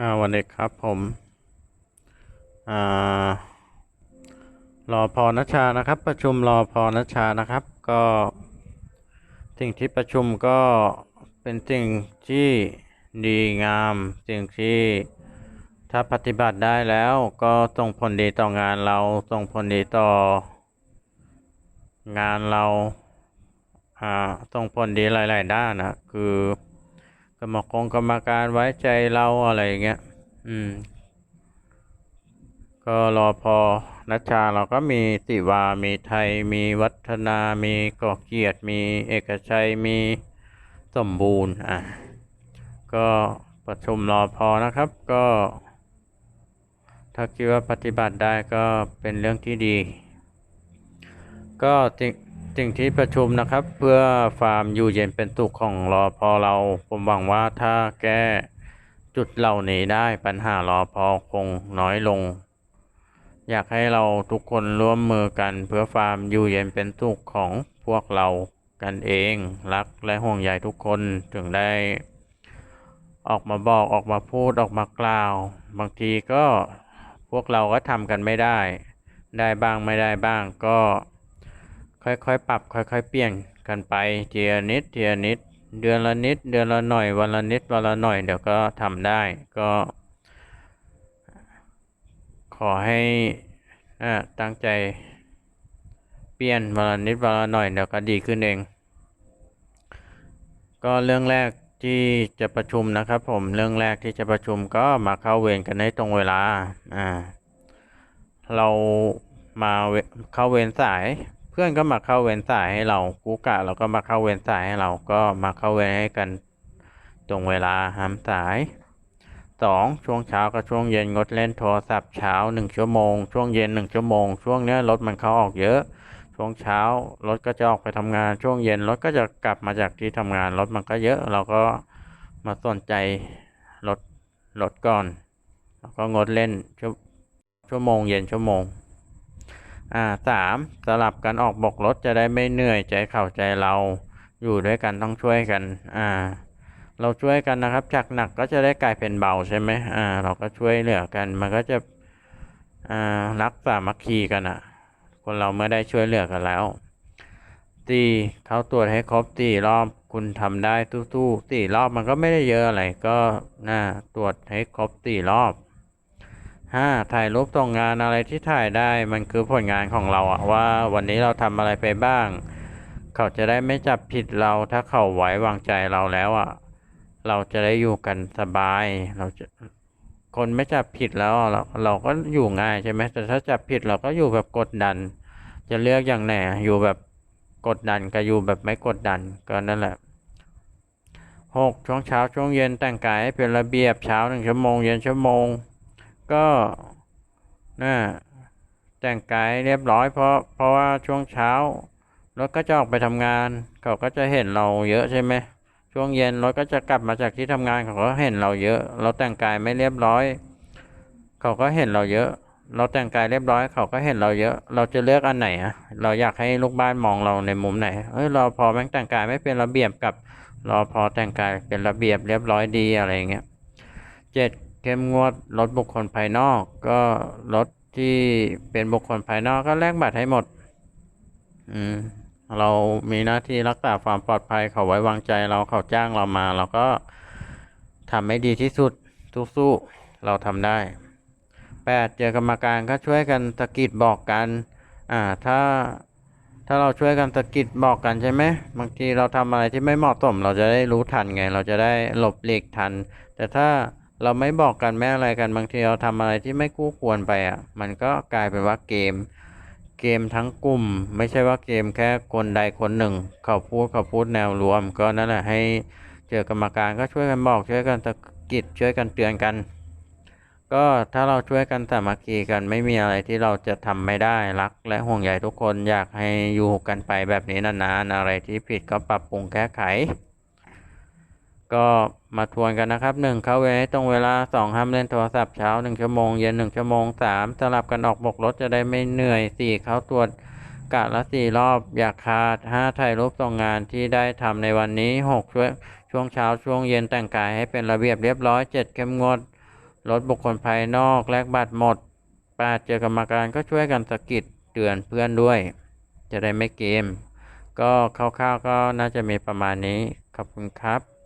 อ่าวันนี้ครับผมรอพอนัชชานะครับ ประชุมรอพอนัชชานะครับ ก็สิ่งที่ประชุมก็เป็นสิ่งที่ดีงามสิ่งที่ถ้าปฏิบัติได้แล้วก็ส่งผลดีต่องานเราส่งผลดีต่องานเราอ่าส่งผลดีหลาย ๆ ด้านนะคือ กรรมกรกรรมการไว้ใจเราอะไรอย่างเงี้ย อืม ก็รอพอนัชชาเราก็มีติวา มีไทย มีวัฒนา มีกอเกียรติ มีเอกชัย มีสมบูรณ์ อะ ก็ประชุมรอพอนะครับ ก็ ถ้าคิดว่าปฏิบัติได้ก็เป็นเรื่องที่ดี ก็สิ่ง สิ่งที่ประชุมนะครับ เพื่อฟาร์มอยู่เย็นเป็นสุขของรอพอเรา ผมหวังว่าถ้าแก้จุดเหล่านี้ได้ปัญหารอพอคงน้อยลง อยากให้เราทุกคนร่วมมือกันเพื่อฟาร์มอยู่เย็นเป็นสุขของพวกเรากันเองรักและห่วงใยทุกคนถึงได้ ออกมาบอกออกมาพูดออกมากล่าว บางทีก็พวกเราก็ทำกันไม่ได้ ได้บ้างไม่ได้บ้างก็ ค่อยๆ ปรับ ค่อยๆ เปลี่ยนกันไปทีละนิดทีละนิด เดือนละนิด เดือนละหน่อย วันละนิด วันละหน่อย เดี๋ยวก็ทำได้ ก็ ขอให้อ่าตั้งใจ เปลี่ยนวันละนิด วันละหน่อย เดี๋ยวก็ดีขึ้นเอง ก็เรื่องแรกที่จะประชุมนะครับผม เรื่องแรกที่จะประชุมก็มาเข้าเวรกันให้ตรงเวลา อ่า เรามาเข้าเวรสาย พื่อนก็มาเข้าเวรสายให้เรากูกะเราก็มาเข้าเวรสายให้เราก็มาเข้าเวรให้กันตรงเวลาห้ามสายสองช่วงเช้ากับช่วงเย็นงดเล่นโทรศัพท์เช้าหนึ่งชั่วโมง ช่วงเย็นหนึ่งชั่วโมง ช่วงเนี้ยรถมันเข้าออกเยอะ ช่วงเช้ารถก็จะออกไปทำงาน ช่วงเย็นรถก็จะกลับมาจากที่ทำงานรถมันก็เยอะ เราก็มาสนใจรถรถก่อนแล้วก็งดเล่นชั่วชั่วโมงเย็นชั่วโมง อ่าสามสลับกันออกบกรถจะได้ไม่เหนื่อยใจเข่าใจเรา อยู่ด้วยกันต้องช่วยกัน อ่า เราช่วยกันนะครับจากหนักก็จะได้กลายเป็นเบาใช่ไหมอ่า เราก็ช่วยเหลือกัน มันก็จะอ่ารักสามัคคีกันอะ คนเราเมื่อได้ช่วยเหลือกันแล้วตีเข้าตรวจให้ครบตีรอบคุณทำได้ตู้ๆตีรอบมันก็ไม่ได้เยอะอะไรก็น่าตรวจให้ครบตีรอบ ห้าถ่ายรูปตรงงานอะไรที่ถ่ายได้มันคือผลงานของเราอะว่าวันนี้เราทำอะไรไปบ้าง เขาจะได้ไม่จับผิดเราถ้าเขาไว้วางใจเราแล้วอะเราจะได้อยู่กันสบาย เราจะคนไม่จับผิดแล้วเราเราก็อยู่ง่ายใช่ไหมแต่ถ้าจับผิดเราก็อยู่แบบกดดัน จะเลือกอย่างไหนอะอยู่แบบกดดันกับอยู่แบบไม่กดดันก็นั่นแหละหกช่วงเช้าช่วงเย็นแต่งกายให้เป็นระเบียบเช้าหนึ่งชั่วโมงเย็นชั่วโมง ก็น่าแต่งกายเรียบร้อยเพราะเพราะว่าช่วงเช้ารถก็จะออกไปทำงาน เขาก็จะเห็นเราเยอะใช่ไหมช่วงเย็นรถก็จะกลับมาจากที่ทำงานเขาก็เห็นเราเยอะ เราแต่งกายไม่เรียบร้อย เขาก็เห็นเราเยอะ เราแต่งกายเรียบร้อย เขาก็เห็นเราเยอะ เราจะเลือกอันไหนอะเราอยากให้ลูกบ้านมองเราในมุมไหนเอ้ยเราพอแม่งแต่งกายไม่เป็นระเบียบกับเรอพอแต่งกายเป็นระเบียบเรียบร้อยดีอะไรเงี้ยเจ็ด เข้มงวดลดบุคคลภายนอก ก็ลดที่เป็นบุคคลภายนอกก็แลกบัตรให้หมด อืมเรามีหน้าที่รักษาความปลอดภัยเขาไว้วางใจเราเขาจ้างเรามา เราก็ทำให้ดีที่สุดสู้ๆเราทำได้แปดเจอกรรมการก็ช่วยกันสะกิดบอกกันอ่าถ้าถ้าเราช่วยกันสะกิดบอกกันใช่ไหมบางทีเราทำอะไรที่ไม่เหมาะสม เราจะได้รู้ทันไง เราจะได้หลบหลีกทัน แต่ถ้า เราไม่บอกกันไม่อะไรกันบางทีเราทำอะไรที่ไม่คู่ควรไปอะ มันก็กลายเป็นว่าเกม เกมทั้งกลุ่ม ไม่ใช่ว่าเกมแค่คนใดคนหนึ่ง เขาพูดเขาพูดแนวรวม ก็นั่นแหละให้เจอกรรมการก็ช่วยกันบอกช่วยกันสะกิดช่วยกันเตือนกัน ก็ถ้าเราช่วยกันสามัคคีกันไม่มีอะไรที่เราจะทำไม่ได้รัก และห่วงใยทุกคนอยากให้อยู่กันไปแบบนี้นานๆอะไรที่ผิดก็ปรับปรุงแก้ไข ก็มาทวนกันนะครับหนึ่งเข้าเวรให้ตรงเวลาสองห้ามเล่นโทรศัพท์เช้าหนึ่งชั่วโมง เย็นหนึ่งชั่วโมงสามสลับกันออกบกรถจะได้ไม่เหนื่อยสี่เข้าตรวจกะละสี่รอบ อย่าขาดห้าถ่ายรูปตรงงานที่ได้ทำในวันนี้หกช่วยช่วงเช้าช่วงเย็นแต่งกายให้เป็นระเบียบเรียบร้อยเจ็ดเข้มงวดลดบุคคลภายนอกแลกบัตรหมดแปดเจอกรรมการก็ช่วยกันสะกิดเตือนเพื่อนด้วย จะได้ไม่เกม ก็คร่าวๆก็น่าจะมีประมาณนี้ขอบคุณครับ